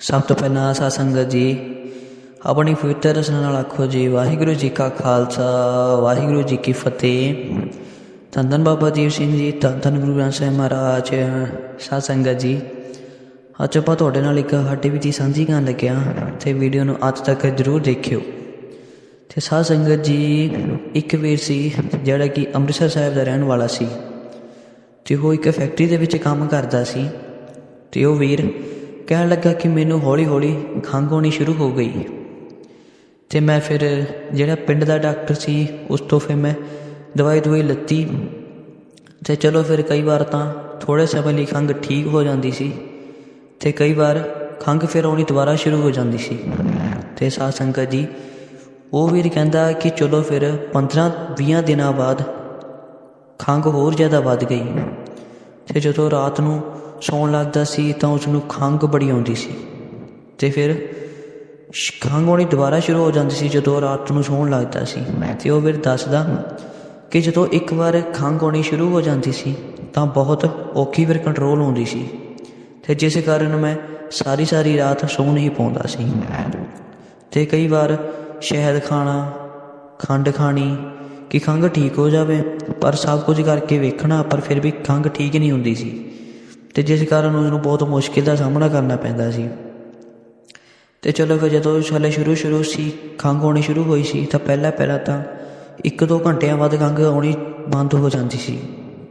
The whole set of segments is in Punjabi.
ਸਭ ਤੋਂ ਪਹਿਲਾਂ ਸਾਧ ਸੰਗਤ ਜੀ, ਆਪਣੀ ਪਵਿੱਤਰ ਰਸਨਾ ਨਾਲ ਆਖੋ ਜੀ, ਵਾਹਿਗੁਰੂ ਜੀ ਕਾ ਖਾਲਸਾ, ਵਾਹਿਗੁਰੂ ਜੀ ਕੀ ਫਤਿਹ। ਧੰਨ ਧੰਨ ਬਾਬਾ ਦੀਪ ਸਿੰਘ ਜੀ, ਧੰਨ ਧੰਨ ਗੁਰੂ ਗ੍ਰੰਥ ਸਾਹਿਬ ਮਹਾਰਾਜ, ਸਾਧ ਸੰਗਤ ਜੀ। ਅੱਜ ਆਪਾਂ ਤੁਹਾਡੇ ਨਾਲ ਇੱਕ ਹੱਡੀ ਦੀ ਸਾਂਝੀ ਕਰਨ ਲੱਗਿਆ ਤੇ ਵੀਡੀਓ ਨੂੰ ਅੱਜ ਤੱਕ ਜਰੂਰ ਦੇਖਿਓ। ਤੇ ਸਾਧ ਸੰਗਤ ਜੀ, ਇੱਕ ਵੀਰ ਸੀ, ਜਿਹੜਾ ਕਿ ਅੰਮ੍ਰਿਤਸਰ ਸਾਹਿਬ ਦਾ ਰਹਿਣ ਵਾਲਾ ਸੀ। ਤੇ ਉਹ ਇੱਕ ਫੈਕਟਰੀ ਦੇ ਵਿੱਚ ਕੰਮ ਕਰਦਾ ਸੀ। ਤੇ ਉਹ ਵੀਰ ਕਹਿਣ ਲੱਗਾ ਕਿ ਮੈਨੂੰ ਹੌਲੀ-ਹੌਲੀ ਖੰਘ ਹੋਣੀ ਸ਼ੁਰੂ ਹੋ ਗਈ। ਤੇ ਮੈਂ ਫਿਰ ਜਿਹੜਾ ਪਿੰਡ ਦਾ ਡਾਕਟਰ ਸੀ, ਉਸ ਤੋਂ ਫਿਰ ਮੈਂ ਦਵਾਈ ਦਵਾਈ ਲੱਤੀ। ਤੇ ਚਲੋ ਫਿਰ ਕਈ ਵਾਰ ਤਾਂ ਥੋੜੇ ਸਮੇਂ ਲਈ ਖੰਘ ਠੀਕ ਹੋ ਜਾਂਦੀ ਸੀ। ਤੇ ਕਈ ਵਾਰ ਖੰਘ ਫਿਰ ਆਉਣੀ ਦੁਬਾਰਾ ਸ਼ੁਰੂ ਹੋ ਜਾਂਦੀ ਸੀ। ਤੇ ਸਾਧ ਸੰਗਤ ਜੀ, ਉਹ ਵੀਰ ਕਹਿੰਦਾ ਕਿ ਚਲੋ ਫਿਰ 15-20 ਦਿਨਾਂ ਬਾਅਦ ਖੰਘ ਹੋਰ ਜ਼ਿਆਦਾ ਵੱਧ ਗਈ। ਤੇ ਜਦੋਂ ਰਾਤ ਨੂੰ ਸੌਣ ਲੱਗਦਾ ਸੀ ਤਾਂ ਉਸ ਨੂੰ ਖੰਘ ਬੜੀ ਆਉਂਦੀ ਸੀ ਤੇ ਫਿਰ ਸ਼- ਖੰਘ ਆਉਣੀ ਦੁਬਾਰਾ ਸ਼ੁਰੂ ਹੋ ਜਾਂਦੀ ਸੀ ਜਦੋਂ ਰਾਤ ਨੂੰ ਸੌਣ ਲੱਗਦਾ ਸੀ। ਮੈਂ ਤੇ ਉਹ ਫਿਰ ਦੱਸਦਾ ਕਿ ਜਦੋਂ ਇੱਕ ਵਾਰ ਖੰਘ ਆਉਣੀ ਸ਼ੁਰੂ ਹੋ ਜਾਂਦੀ ਸੀ ਤਾਂ ਬਹੁਤ ਔਖੀ ਫਿਰ ਕੰਟਰੋਲ ਹੁੰਦੀ ਸੀ ਤੇ ਜਿਸ ਕਾਰਨ ਮੈਂ ਸਾਰੀ ਸਾਰੀ ਰਾਤ ਸੌ ਨਹੀਂ ਪਾਉਂਦਾ ਸੀ। ਤੇ ਕਈ ਵਾਰ ਸ਼ਹਿਦ ਖਾਣਾ, ਖੰਡ ਖਾਣੀ, ਕਿ ਖੰਘ ਠੀਕ ਹੋ ਜਾਵੇ ਪਰ ਸਭ ਕੁਝ ਕਰਕੇ ਵੇਖਣਾ ਪਰ ਫਿਰ ਵੀ ਖੰਘ ਠੀਕ ਨਹੀਂ ਹੁੰਦੀ ਸੀ। ਤੇ ਜਿਸ ਕਾਰਨ ਉਸ ਨੂੰ ਬਹੁਤ ਮੁਸ਼ਕਿਲ ਦਾ ਸਾਹਮਣਾ ਕਰਨਾ ਪੈਂਦਾ ਸੀ। ਤੇ ਚਲੋ ਫਿਰ ਜਦੋਂ ਛਲੇ ਸ਼ੁਰੂ ਸ਼ੁਰੂ ਸੀ, ਖੰਘ ਆਉਣੀ ਸ਼ੁਰੂ ਹੋਈ ਸੀ, ਤਾਂ ਪਹਿਲਾਂ ਪਹਿਲਾਂ ਤਾਂ ਇੱਕ ਦੋ ਘੰਟਿਆਂ ਬਾਅਦ ਖੰਘ ਆਉਣੀ ਬੰਦ ਹੋ ਜਾਂਦੀ ਸੀ।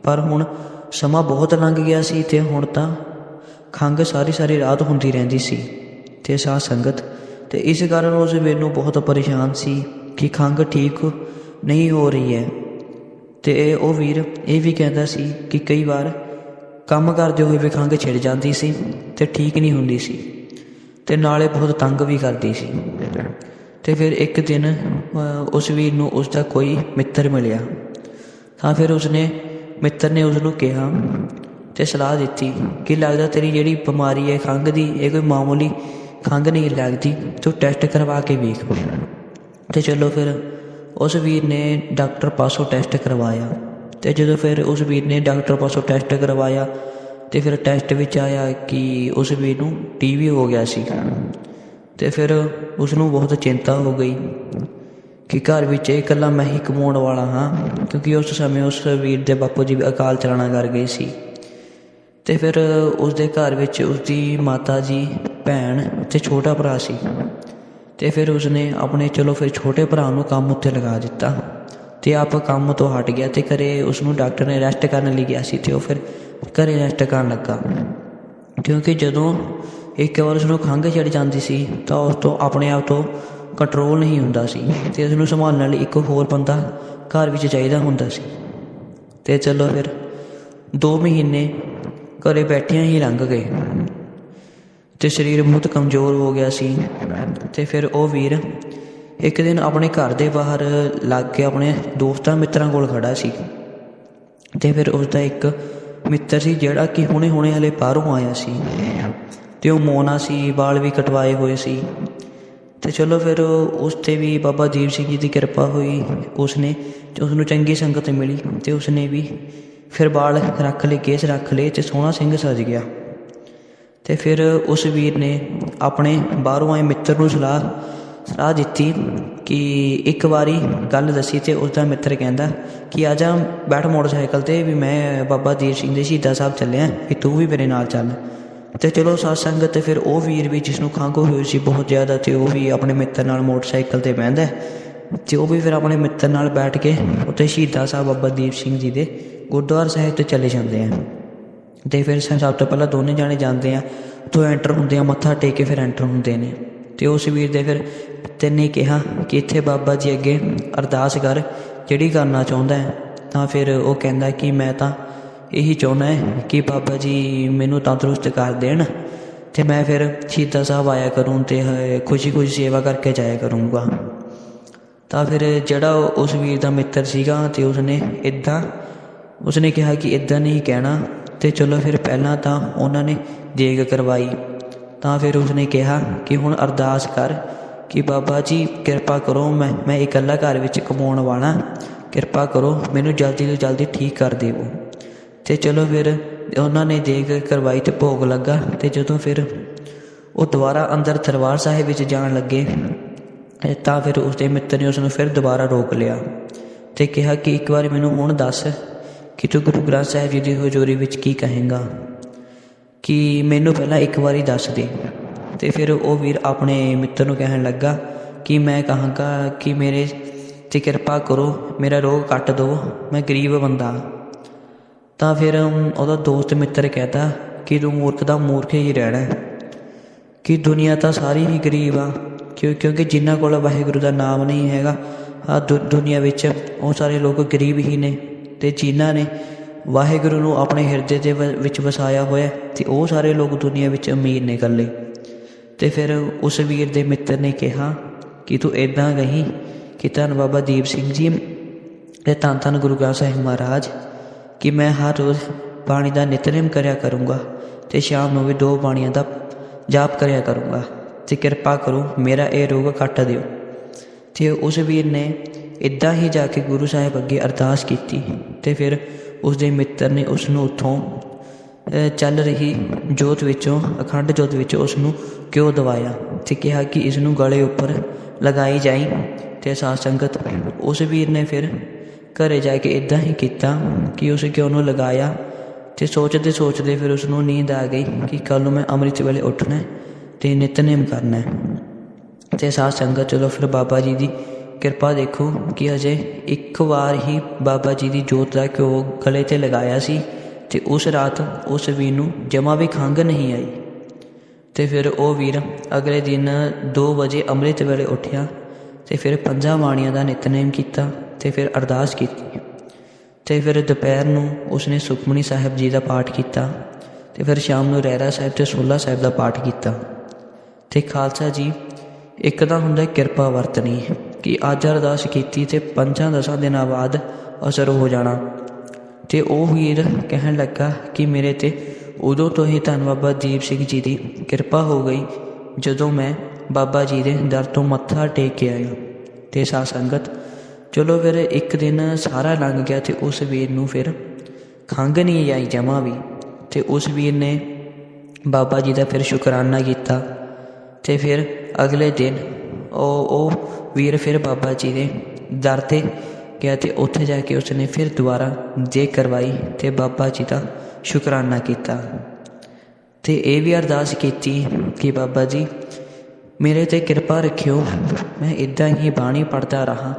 ਪਰ ਹੁਣ ਸਮਾਂ ਬਹੁਤ ਲੰਘ ਗਿਆ ਸੀ ਤੇ ਹੁਣ ਤਾਂ ਖੰਘ ਸਾਰੀ ਸਾਰੀ ਰਾਤ ਹੁੰਦੀ ਰਹਿੰਦੀ ਸੀ। ਤੇ ਸਾਹ ਸੰਗਤ, ਤੇ ਇਸ ਕਾਰਨ ਉਸ ਵੀਰ ਨੂੰ ਬਹੁਤ ਪਰੇਸ਼ਾਨ ਸੀ ਕਿ ਖੰਘ ਠੀਕ ਨਹੀਂ ਹੋ ਰਹੀ ਹੈ। ਤੇ ਇਹ ਉਹ ਵੀਰ ਇਹ ਵੀ ਕਹਿੰਦਾ ਸੀ ਕਿ ਕਈ ਵਾਰ ਕੰਮ ਕਰਦੇ ਹੋਏ ਵੀ ਖੰਘ ਛਿੜ ਜਾਂਦੀ ਸੀ ਤੇ ਠੀਕ ਨਹੀਂ ਹੁੰਦੀ ਸੀ। ਤੇ ਨਾਲੇ ਬਹੁਤ ਤੰਗ ਵੀ ਕਰਦੀ ਸੀ। ਤੇ ਫਿਰ ਇੱਕ ਦਿਨ ਉਸ ਵੀਰ ਨੂੰ ਉਸ ਦਾ ਕੋਈ ਮਿੱਤਰ ਮਿਲਿਆ। ਤਾਂ ਫਿਰ ਉਸਨੇ, ਮਿੱਤਰ ਨੇ ਉਸ ਨੂੰ ਕਿਹਾ ਤੇ ਸਲਾਹ ਦਿੱਤੀ ਕਿ ਲੱਗਦਾ ਤੇਰੀ ਜਿਹੜੀ ਬਿਮਾਰੀ ਹੈ, ਖੰਘ ਦੀ, ਇਹ ਕੋਈ ਮਾਮੂਲੀ ਖੰਘ ਨਹੀਂ ਲੱਗਦੀ, ਤੂੰ ਟੈਸਟ ਕਰਵਾ ਕੇ ਵੇਖ। ਤੇ ਚਲੋ ਫਿਰ ਉਸ ਵੀਰ ਨੇ ਡਾਕਟਰ ਪਾਸੋਂ ਟੈਸਟ ਕਰਵਾਇਆ। ਤੇ ਜਦੋਂ ਫਿਰ ਉਸ ਵੀਰ ਨੇ ਡਾਕਟਰ ਪਾਸੋਂ ਟੈਸਟ ਕਰਵਾਇਆ ਤੇ ਫਿਰ ਟੈਸਟ ਵਿੱਚ ਆਇਆ ਕਿ ਉਸ ਵੀਰ ਨੂੰ ਟੀਵੀ ਹੋ ਗਿਆ ਸੀ। ਤੇ ਫਿਰ ਉਸ ਨੂੰ ਬਹੁਤ ਚਿੰਤਾ ਹੋ ਗਈ ਕਿ ਘਰ ਵਿੱਚ ਇਕੱਲਾ ਮੈਂ ਹੀ ਕਮਾਉਣ ਵਾਲਾ ਹਾਂ, ਕਿਉਂਕਿ ਉਸ ਸਮੇਂ ਉਸ ਵੀਰ ਦੇ ਬਾਪੂ ਜੀ ਅਕਾਲ ਚਲਾਣਾ ਕਰ ਗਏ ਸੀ। ਤੇ ਫਿਰ ਉਸ ਦੇ ਘਰ ਵਿੱਚ ਉਸ ਦੀ ਮਾਤਾ ਜੀ, ਭੈਣ ਤੇ ਛੋਟਾ ਭਰਾ ਸੀ। ਤੇ ਫਿਰ ਉਸਨੇ ਆਪਣੇ ਚਲੋ ਫਿਰ ਛੋਟੇ ਭਰਾ ਨੂੰ ਕੰਮ ਉੱਤੇ ਲਗਾ ਦਿੱਤਾ। ਤੇ ਆਪ ਕੰਮ ਤੋਂ ਹਟ ਗਿਆ ਤੇ ਘਰੇ ਉਸ ਨੂੰ ਡਾਕਟਰ ਨੇ ਰੈਸਟ ਕਰਨ ਲਈ ਗਿਆ ਸੀ ਤੇ ਉਹ ਫਿਰ ਘਰੇ ਰੈਸਟ ਕਰਨ ਲੱਗਾ। ਕਿਉਂਕਿ ਜਦੋਂ ਇੱਕ ਵਾਰ ਉਸ ਨੂੰ ਖੰਘ ਚੜ ਜਾਂਦੀ ਸੀ ਤਾਂ ਉਸ ਤੋਂ ਆਪਣੇ ਆਪ ਤੋਂ ਕੰਟਰੋਲ ਨਹੀਂ ਹੁੰਦਾ ਸੀ ਤੇ ਉਸ ਨੂੰ ਸੰਭਾਲਣ ਲਈ ਇੱਕ ਹੋਰ ਬੰਦਾ ਘਰ ਵਿੱਚ ਚਾਹੀਦਾ ਹੁੰਦਾ ਸੀ। ਤੇ ਚਲੋ ਫਿਰ 2 ਮਹੀਨੇ ਘਰੇ ਬੈਠਿਆਂ ਹੀ ਲੰਘ ਗਏ। ਤੇ ਸਰੀਰ ਬਹੁਤ ਕਮਜ਼ੋਰ ਹੋ ਗਿਆ ਸੀ ਤੇ ਫਿਰ ਉਹ ਵੀਰ ਇੱਕ ਦਿਨ ਆਪਣੇ ਘਰ ਦੇ ਬਾਹਰ ਲੱਗ ਕੇ ਆਪਣੇ ਦੋਸਤਾਂ ਮਿੱਤਰਾਂ ਕੋਲ ਖੜਾ ਸੀ ਤੇ ਫਿਰ ਉਸ ਦਾ ਇੱਕ ਮਿੱਤਰ ਸੀ ਜਿਹੜਾ ਕਿ ਹੁਣੇ ਹੁਣੇ ਹਲੇ ਬਾਹਰੋਂ ਆਇਆ ਸੀ ਤੇ ਉਹ ਮੋਨਾ ਸੀ, ਵਾਲ ਵੀ ਕਟਵਾਏ ਹੋਏ ਸੀ। ਤੇ ਚਲੋ ਫਿਰ ਉਸ ਤੇ ਵੀ ਬਾਬਾ ਦੀਪ ਸਿੰਘ ਜੀ ਦੀ ਕਿਰਪਾ ਹੋਈ। ਉਸਨੇ ਤੇ ਉਸ ਨੂੰ ਚੰਗੀ ਸੰਗਤ ਮਿਲੀ ਤੇ ਉਸਨੇ ਵੀ ਫਿਰ ਵਾਲ ਰੱਖ ਲਏ, ਕੇਸ ਰੱਖ ਲਏ ਤੇ ਸੋਹਣਾ ਸਿੰਘ ਸਜ ਗਿਆ। ਤੇ ਫਿਰ ਉਸ ਵੀਰ ਨੇ ਆਪਣੇ ਬਾਹਰੋਂ ਆਏ ਮਿੱਤਰ ਨੂੰ ਸਲਾਹ ਸਲਾਹ ਦਿੱਤੀ ਕਿ ਇੱਕ ਵਾਰੀ ਗੱਲ ਦੱਸੀ ਤੇ ਉਸ ਦਾ ਮਿੱਤਰ ਕਹਿੰਦਾ ਕਿ ਆ ਜਾ, ਬੈਠ ਮੋਟਰਸਾਈਕਲ ਤੇ ਵੀ ਮੈਂ ਬਾਬਾ ਦੀਪ ਸਿੰਘ ਦੇ ਸ਼ਹੀਦਾਂ ਸਾਹਿਬ ਚੱਲਿਆ ਕਿ ਤੂੰ ਵੀ ਮੇਰੇ ਨਾਲ ਚੱਲ। ਤੇ ਚਲੋ ਸਾਧ ਸੰਗਤ ਤੇ ਫਿਰ ਉਹ ਵੀਰ ਵੀ ਜਿਸ ਨੂੰ ਖੰਘ ਹੋਈ ਸੀ ਬਹੁਤ ਜ਼ਿਆਦਾ ਤੇ ਉਹ ਵੀ ਆਪਣੇ ਮਿੱਤਰ ਨਾਲ ਮੋਟਰਸਾਈਕਲ ਤੇ ਬਹਿੰਦਾ ਹੈ। ਤੇ ਉਹ ਵੀ ਫਿਰ ਆਪਣੇ ਮਿੱਤਰ ਨਾਲ ਬੈਠ ਕੇ ਉੱਥੇ ਸ਼ਹੀਦਾਂ ਸਾਹਿਬ ਬਾਬਾ ਦੀਪ ਸਿੰਘ ਜੀ ਦੇ ਗੁਰਦੁਆਰਾ ਸਾਹਿਬ ਤੇ ਚਲੇ ਜਾਂਦੇ ਆ। ਤੇ ਫਿਰ ਸਭ ਤੋਂ ਪਹਿਲਾਂ ਦੋਨੇ ਜਾਣੇ ਜਾਂਦੇ ਆ, ਉੱਥੋਂ ਐਂਟਰ ਹੁੰਦੇ ਆ, ਮੱਥਾ ਟੇਕ ਕੇ ਫਿਰ ਐਂਟਰ ਹੁੰਦੇ ਨੇ। ਤੇ ਉਸ ਵੀਰ ਦੇ ਫਿਰ ਤੈਨੇ ਕਿਹਾ ਕਿ ਇੱਥੇ ਬਾਬਾ ਜੀ ਅੱਗੇ ਅਰਦਾਸ ਕਰ, ਜਿਹੜੀ ਕਰਨਾ ਚਾਹੁੰਦਾ ਹੈ, ਤਾਂ ਫਿਰ ਉਹ ਕਹਿੰਦਾ ਕਿ ਮੈਂ ਤਾਂ ਇਹੀ ਚਾਹੁੰਦਾ ਹੈ ਕਿ ਬਾਬਾ ਜੀ ਮੈਨੂੰ ਤੰਦਰੁਸਤ ਕਰ ਦੇਣ ਤੇ ਮੈਂ ਫਿਰ ਸ਼ਹੀਦਾਂ ਸਾਹਿਬ ਆਇਆ ਕਰੂੰ ਤੇ ਖੁਸ਼ੀ ਖੁਸ਼ੀ ਸੇਵਾ ਕਰਕੇ ਜਾਇਆ ਕਰੂੰਗਾ। ਤਾਂ ਫਿਰ ਜਿਹੜਾ ਉਹ- ਉਸ ਵੀਰ ਦਾ ਮਿੱਤਰ ਸੀਗਾ ਤੇ ਉਸਨੇ ਇਦਾਂ ਉਸਨੇ ਕਿਹਾ ਕਿ ਇਦਾਂ ਨਹੀਂ ਕਹਿਣਾ ਤੇ ਚਲੋ ਫਿਰ ਪਹਿਲਾਂ ਤਾਂ ਉਹਨਾਂ ਨੇ ਦੇਗ ਕਰਵਾਈ। ਤਾਂ ਫਿਰ ਉਸਨੇ ਕਿਹਾ ਕਿ ਹੁਣ ਅਰਦਾਸ ਕਰ ਕਿ ਬਾਬਾ ਜੀ, ਕਿਰਪਾ ਕਰੋ, ਮੈਂ ਮੈਂ ਇਕੱਲਾ ਘਰ ਵਿੱਚ ਕਮਾਉਣ ਵਾਲਾ। ਕਿਰਪਾ ਕਰੋ, ਮੈਨੂੰ ਜਲਦੀ ਤੋਂ ਜਲਦੀ ਠੀਕ ਕਰ ਦੇਵੋ ਤੇ ਚਲੋ ਫਿਰ ਉਹਨਾਂ ਨੇ ਦੇਖ ਕਰਵਾਈ ਤੇ ਭੋਗ ਲੱਗਾ ਤੇ ਜਦੋਂ ਫਿਰ ਉਹ ਦੁਬਾਰਾ ਅੰਦਰ ਦਰਬਾਰ ਸਾਹਿਬ ਵਿੱਚ ਜਾਣ ਲੱਗੇ, ਤਾਂ ਫਿਰ ਉਸਦੇ ਮਿੱਤਰ ਨੇ ਉਸ ਨੂੰ ਫਿਰ ਦੁਬਾਰਾ ਰੋਕ ਲਿਆ ਤੇ ਕਿਹਾ ਕਿ ਇੱਕ ਵਾਰ ਮੈਨੂੰ ਹੁਣ ਦੱਸ ਕਿ ਤੂੰ ਗੁਰੂ ਗ੍ਰੰਥ ਸਾਹਿਬ ਜੀ ਦੀ ਹਜ਼ੂਰੀ ਵਿੱਚ ਕੀ ਕਹੇਂਗਾ। ਕਿ ਮੈਨੂੰ ਪਹਿਲਾਂ ਇੱਕ ਵਾਰੀ ਦੱਸ ਦੇ। ਤੇ ਫਿਰ ਉਹ ਵੀਰ ਆਪਣੇ ਮਿੱਤਰ ਨੂੰ ਕਹਿਣ ਲੱਗਾ ਕਿ ਮੈਂ ਕਹਾਂਗਾ ਕਿ ਮੇਰੇ ਤੇ ਕਿਰਪਾ ਕਰੋ, ਮੇਰਾ ਰੋਗ ਕੱਟ ਦਿਓ ਮੈਂ ਗਰੀਬ ਬੰਦਾ। ਤਾਂ ਫਿਰ ਉਹਦਾ ਦੋਸਤ ਮਿੱਤਰ ਕਹਿੰਦਾ ਕਿ ਤੂੰ ਮੂਰਖ ਦਾ ਮੂਰਖ ਹੀ ਰਹਿਣਾ ਕਿ ਦੁਨੀਆ ਤਾਂ ਸਾਰੀ ਹੀ ਗਰੀਬ ਆ, ਕਿਉਂ, ਕਿਉਂਕਿ ਜਿਨ੍ਹਾਂ ਕੋਲ ਵਾਹਿਗੁਰੂ ਦਾ ਨਾਮ ਨਹੀਂ ਹੈਗਾ ਆ ਦੁਨੀਆ ਵਿੱਚ ਉਹ ਸਾਰੇ ਲੋਕ ਗਰੀਬ ਹੀ ਨੇ ਤੇ ਜਿਨ੍ਹਾਂ ਨੇ ਵਾਹਿਗੁਰੂ ਨੂੰ ਆਪਣੇ ਹਿਰਦੇ ਦੇ ਵ- ਵਿੱਚ ਵਸਾਇਆ ਹੋਇਆ ਤੇ ਉਹ ਸਾਰੇ ਲੋਕ ਦੁਨੀਆ ਵਿੱਚ ਅਮੀਰ ਨੇ ਇਕੱਲੇ। ਤੇ ਫਿਰ ਉਸ ਵੀਰ ਦੇ ਮਿੱਤਰ ਨੇ ਕਿਹਾ, ਕਿ ਤੂੰ ਇਦਾਂ ਗਈ ਕਿ ਧੰਨ ਬਾਬਾ ਦੀਪ ਸਿੰਘ ਜੀ ਤੇ ਧੰਨ ਧੰਨ ਗੁਰੂ ਗ੍ਰੰਥ ਸਾਹਿਬ ਮਹਾਰਾਜ, ਕਿ ਮੈਂ ਹਰ ਰੋਜ਼ ਪਾਣੀ ਦਾ ਨਿਤਨੇਮ ਕਰਿਆ ਕਰੂੰਗਾ ਤੇ ਸ਼ਾਮ ਨੂੰ ਵੀ ਦੋ ਬਾਣੀਆਂ ਦਾ ਜਾਪ ਕਰਿਆ ਕਰੂੰਗਾ ਤੇ ਕਿਰਪਾ ਕਰੋ ਮੇਰਾ ਇਹ ਰੋਗ ਕੱਟ ਦਿਓ। ਤੇ ਉਸ ਵੀਰ ਨੇ ਇਦਾਂ ਹੀ ਜਾ ਕੇ ਗੁਰੂ ਸਾਹਿਬ ਅੱਗੇ ਅਰਦਾਸ ਕੀਤੀ ਤੇ ਫਿਰ ਉਸ ਦੇ ਮਿੱਤਰ ਨੇ ਉਸ ਨੂੰ ਉੱਥੋਂ ਚੱਲ ਰਹੀ ਜੋਤ ਵਿੱਚੋਂ, ਅਖੰਡ ਜੋਤ ਵਿੱਚੋਂ ਉਸ ਨੂੰ ਕਿਉਂ ਦਵਾਇਆ ਤੇ ਕਿਹਾ ਕਿ ਇਸ ਨੂੰ ਗਲੇ ਉੱਪਰ ਲਗਾਈ ਜਾਈ ਤੇ ਸਾਧ ਸੰਗਤ ਉਸ ਵੀਰ ਨੇ ਫਿਰ ਘਰੇ ਜਾ ਕੇ ਇਦਾਂ ਹੀ ਕੀਤਾ ਕਿ ਉਸ ਕਿਉਂ ਨੂੰ ਲਗਾਇਆ ਤੇ ਸੋਚਦੇ ਸੋਚਦੇ ਫਿਰ ਉਸ ਨੂੰ ਨੀਂਦ ਆ ਗਈ ਕਿ ਕੱਲ ਨੂੰ ਮੈਂ ਅੰਮ੍ਰਿਤ ਵੇਲੇ ਉੱਠਣਾ ਹੈ ਤੇ ਨਿਤਨੇਮ ਕਰਨਾ ਹੈ। ਤੇ ਸਾਧ ਸੰਗਤ ਚਲੋ ਫਿਰ ਬਾਬਾ ਜੀ ਦੀ ਕਿਰਪਾ ਦੇਖੋ ਕਿ ਅਜੇ ਇੱਕ ਵਾਰ ਹੀ ਬਾਬਾ ਜੀ ਦੀ ਜੋਤ ਦਾ ਘਿਓ ਗਲੇ ਤੇ ਲਗਾਇਆ ਸੀ ਤੇ ਉਸ ਰਾਤ ਉਸ ਵੀਰ ਨੂੰ ਜਮਾ ਵੀ ਖੰਘ ਨਹੀਂ ਆਈ। ਤੇ ਫਿਰ ਉਹ ਵੀਰ ਅਗਲੇ ਦਿਨ 2 ਵਜੇ ਅੰਮ੍ਰਿਤ ਵੇਲੇ ਉੱਠਿਆ ਤੇ ਫਿਰ ਪੰਜਾਂ ਬਾਣੀਆਂ ਦਾ ਨਿਤਨੇਮ ਕੀਤਾ ਤੇ ਫਿਰ ਅਰਦਾਸ ਕੀਤੀ। ਤੇ ਫਿਰ ਦੁਪਹਿਰ ਨੂੰ ਉਸਨੇ ਸੁਖਮਨੀ ਸਾਹਿਬ ਜੀ ਦਾ ਪਾਠ ਕੀਤਾ ਤੇ ਫਿਰ ਸ਼ਾਮ ਨੂੰ ਰਹਿਰਾ ਸਾਹਿਬ ਤੇ ਸੋਲਾ ਸਾਹਿਬ ਦਾ ਪਾਠ ਕੀਤਾ। ਤੇ ਖਾਲਸਾ ਜੀ, ਇੱਕ ਤਾਂ ਹੁੰਦਾ ਕਿਰਪਾ ਵਰਤਣੀ। ਕਿ ਅੱਜ ਅਰਦਾਸ ਕੀਤੀ ਤੇ ਪੰਜਾਂ ਦਸਾਂ ਦਿਨਾਂ ਬਾਅਦ ਅਸਰ ਹੋ ਜਾਣਾ। ਤੇ ਉਹ ਵੀਰ ਕਹਿਣ ਲੱਗਾ ਕਿ ਮੇਰੇ ਤੇ ਉਦੋਂ ਤੋਂ ਹੀ ਧੰਨ ਬਾਬਾ ਦੀਪ ਸਿੰਘ ਜੀ ਦੀ ਕਿਰਪਾ ਹੋ ਗਈ, ਜਦੋਂ ਮੈਂ ਬਾਬਾ ਜੀ ਦੇ ਦਰ ਤੋਂ ਮੱਥਾ ਟੇਕ ਕੇ ਆਇਆ। ਤੇ ਸਾਧ ਸੰਗਤ, ਚਲੋ ਫਿਰ ਇੱਕ ਦਿਨ ਸਾਰਾ ਲੰਘ ਗਿਆ ਤੇ ਉਸ ਵੀਰ ਨੂੰ ਫਿਰ ਖੰਘ ਨਹੀਂ ਆਈ ਜਮਾ ਵੀ। ਤੇ ਉਸ ਵੀਰ ਨੇ ਬਾਬਾ ਜੀ ਦਾ ਫਿਰ ਸ਼ੁਕਰਾਨਾ ਕੀਤਾ। ਤੇ ਫਿਰ ਅਗਲੇ ਦਿਨ ਉਹ ਉਹ ਵੀਰ ਫਿਰ ਬਾਬਾ ਜੀ ਦੇ ਦਰ ਤੇ ਗਿਆ ਅਤੇ ਉੱਥੇ ਜਾ ਕੇ ਉਸਨੇ ਫਿਰ ਦੁਬਾਰਾ ਜੇ ਕਰਵਾਈ ਤੇ ਬਾਬਾ ਜੀ ਦਾ ਸ਼ੁਕਰਾਨਾ ਕੀਤਾ। ਤੇ ਇਹ ਵੀ ਅਰਦਾਸ ਕੀਤੀ ਕਿ ਬਾਬਾ ਜੀ, ਮੇਰੇ ਤੇ ਕਿਰਪਾ ਰੱਖਿਓ, ਮੈਂ ਇਦਾਂ ਹੀ ਬਾਣੀ ਪੜਦਾ ਰਹਾ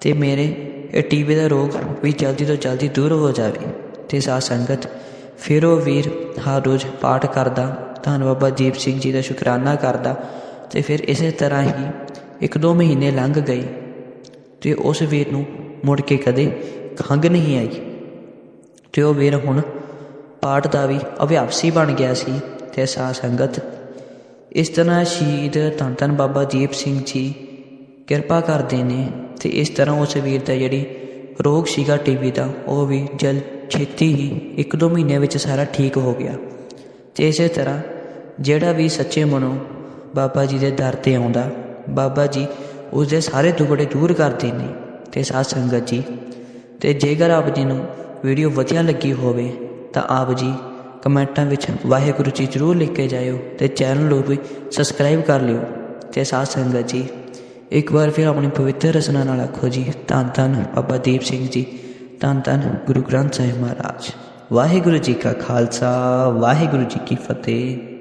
ਤੇ ਮੇਰੇ ਇਹ ਟੀਵੀ ਦਾ ਰੋਗ ਵੀ ਜਲਦੀ ਤੋਂ ਜਲਦੀ ਦੂਰ ਹੋ ਜਾਵੇ ਤੇ ਸਾਧ ਸੰਗਤ ਫਿਰ ਉਹ ਵੀਰ ਹਰ ਰੋਜ਼ ਪਾਠ ਕਰਦਾ, ਧੰਨ ਬਾਬਾ ਦੀਪ ਸਿੰਘ ਜੀ ਦਾ ਸ਼ੁਕਰਾਨਾ ਕਰਦਾ ਤੇ ਫਿਰ ਇਸੇ ਤਰ੍ਹਾਂ ਹੀ ਇੱਕ ਦੋ ਮਹੀਨੇ ਲੰਘ ਗਏ ਤੇ ਉਸ ਵੀਰ ਨੂੰ ਮੁੜ ਕੇ ਕਦੇ ਖੰਘ ਨਹੀਂ ਆਈ। ਤੇ ਉਹ ਵੀਰ ਹੁਣ ਪਾਠ ਦਾ ਵੀ ਅਭਿਆਸੀ ਬਣ ਗਿਆ ਸੀ ਤੇ ਸਾਧ ਸੰਗਤ, ਇਸ ਤਰ੍ਹਾਂ ਸ਼ਹੀਦ ਧੰਨ ਧੰਨ ਬਾਬਾ ਦੀਪ ਸਿੰਘ ਜੀ ਕਿਰਪਾ ਕਰਦੇ ਨੇ ਤੇ ਇਸ ਤਰ੍ਹਾਂ ਉਸ ਵੀਰ ਦਾ ਜਿਹੜੀ ਰੋਗ ਸੀਗਾ ਟੀਵੀ ਦਾ, ਉਹ ਵੀ ਜਲ ਛੇਤੀ ਹੀ ਇੱਕ ਦੋ ਮਹੀਨੇ ਵਿੱਚ ਸਾਰਾ ਠੀਕ ਹੋ ਗਿਆ। ਤੇ ਇਸੇ ਤਰ੍ਹਾਂ ਜਿਹੜਾ ਵੀ ਸੱਚੇ ਮਨੋਂ ਬਾਬਾ ਜੀ ਦੇ ਦਰ ਤੇ ਆਉਂਦਾ। ਬਾਬਾ ਜੀ ਉਸ ਦੇ ਸਾਰੇ ਦੁਖੜੇ ਦੂਰ ਕਰਦੇ ਨੇ ਤੇ ਸਾਧ ਸੰਗਤ ਜੀ, ਤੇ ਜੇਕਰ ਆਪ ਜੀ ਨੂੰ ਵੀਡੀਓ ਵਧੀਆ ਲੱਗੀ ਹੋਵੇ, ਤਾਂ ਆਪ ਜੀ ਕਮੈਂਟਾਂ ਵਿੱਚ ਵਾਹਿਗੁਰੂ ਜੀ ਜ਼ਰੂਰ ਲਿਖ ਕੇ ਜਾਇਓ ਤੇ ਚੈਨਲ ਨੂੰ ਵੀ ਸਬਸਕ੍ਰਾਈਬ ਕਰ ਲਿਓ। ਤੇ ਸਾਧ ਸੰਗਤ ਜੀ, ਇੱਕ ਵਾਰ ਫਿਰ ਆਪਣੀ ਪਵਿੱਤਰ ਰਸਨਾ ਨਾਲ ਆਖੋ ਜੀ, ਧੰਨ ਧੰਨ ਬਾਬਾ ਦੀਪ ਸਿੰਘ ਜੀ, ਧੰਨ ਧੰਨ ਗੁਰੂ ਗ੍ਰੰਥ ਸਾਹਿਬ ਮਹਾਰਾਜ। ਵਾਹਿਗੁਰੂ ਜੀ ਕਾ ਖਾਲਸਾ, ਵਾਹਿਗੁਰੂ ਜੀ ਕੀ ਫਤਿਹ।